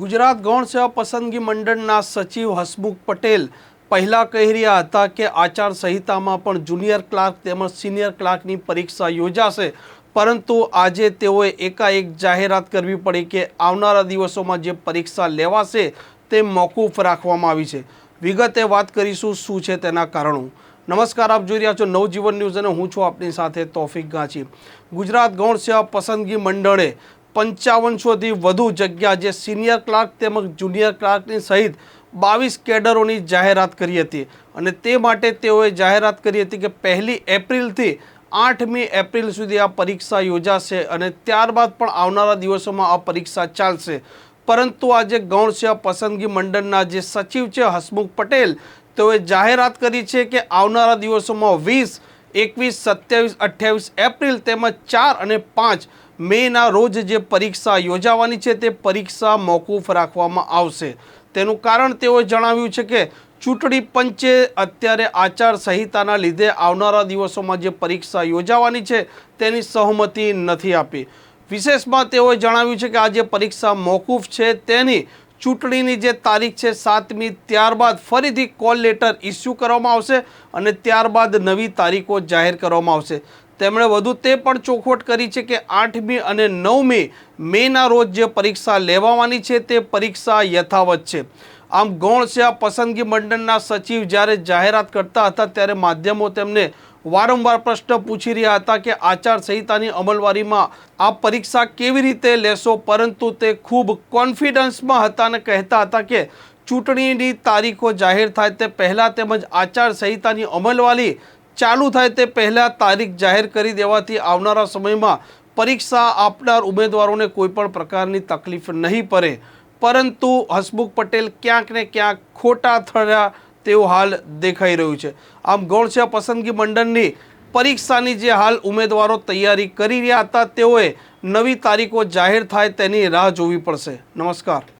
ગુજરાત ગૌણ સેવા પસંદગી મંડળના સચિવ હસમુખ પટેલ પહેલાં કહી રહ્યા હતા કે આચાર સંહિતામાં પણ જુનિયર ક્લાર્ક તેમજ સિનિયર ક્લાર્કની પરીક્ષા યોજાશે. પરંતુ આજે તેઓએ એકાએક જાહેરાત કરવી પડી કે આવનારા દિવસોમાં જે પરીક્ષા લેવાશે તે મોકૂફ રાખવામાં આવી છે. વિગતે વાત કરીશું શું છે તેના કારણો. નમસ્કાર, આપ જોઈ રહ્યા છો નવજીવન ન્યૂઝ અને હું છું આપની સાથે તોફિક ગાંચી. ગુજરાત ગૌણ સેવા પસંદગી મંડળે પંચાવનસોથી વધુ જગ્યા જે સિનિયર ક્લાર્ક તેમજ જુનિયર ક્લાર્કની સહિત બાવીસ કેડરોની જાહેરાત કરી હતી. અને તે માટે તેઓએ જાહેરાત કરી હતી કે પહેલી એપ્રિલથી આઠમી એપ્રિલ સુધી આ પરીક્ષા યોજાશે અને ત્યારબાદ પણ આવનારા દિવસોમાં આ પરીક્ષા ચાલશે. પરંતુ આજે ગૌણ સેવા પસંદગી મંડળના જે સચિવ છે હસમુખ પટેલ, તેઓએ જાહેરાત કરી છે કે આવનારા દિવસોમાં વીસ, એકવીસ, સત્યાવીસ, અઠ્યાવીસ એપ્રિલ તેમજ ચાર અને પાંચ મેના રોજ જે પરીક્ષા યોજાવાની છે તે પરીક્ષા મોકૂફ રાખવામાં આવશે. તેનું કારણ તેઓએ જણાવ્યું છે કે ચૂંટણી પંચે અત્યારે આચાર સંહિતાના લીધે આવનારા દિવસોમાં જે પરીક્ષા યોજાવાની છે તેની સહમતિ નથી આપી. વિશેષમાં તેઓએ જણાવ્યું છે કે આ જે પરીક્ષા મોકૂફ છે તેની ચૂંટણીની જે તારીખ છે સાતમી ત્યારબાદ ફરીથી કોલ લેટર ઇસ્યુ કરવામાં આવશે અને ત્યારબાદ નવી તારીખો જાહેર કરવામાં આવશે. તેમણે વધુ તે પણ ચોખવટ કરી છે કે આઠમી અને નવમી મેના રોજ જે પરીક્ષા લેવાવાની છે તે પરીક્ષા યથાવત છે. આમ ગૌણ સેવા પસંદગી મંડળના સચિવ જ્યારે જાહેરાત કરતા હતા ત્યારે માધ્યમો તેમને વારંવાર પ્રશ્ન પૂછી રહ્યા હતા કે આચાર સંહિતાની અમલવારીમાં આ પરીક્ષા કેવી રીતે લેશો? પરંતુ તે ખૂબ કોન્ફિડન્સમાં હતા અને કહેતા હતા કે ચૂંટણીની તારીખો જાહેર થાય તે પહેલાં તેમજ આચાર સંહિતાની અમલવારી ચાલુ થાય તે પહેલાં તારીખ જાહેર કરી દેવાથી આવનારા સમયમાં પરીક્ષા આપનાર ઉમેદવારોને કોઈ પણ પ્રકારની તકલીફ નહીં પડે. પરંતુ હસમુખ પટેલ ક્યાંક ને ક્યાંક ખોટા થયા તેવું હાલ દેખાઈ રહ્યું છે. આમ ગૌણ પસંદગી મંડળની પરીક્ષાની જે હાલ ઉમેદવારો તૈયારી કરી રહ્યા હતા, તેઓએ નવી તારીખો જાહેર થાય તેની રાહ જોવી પડશે. નમસ્કાર.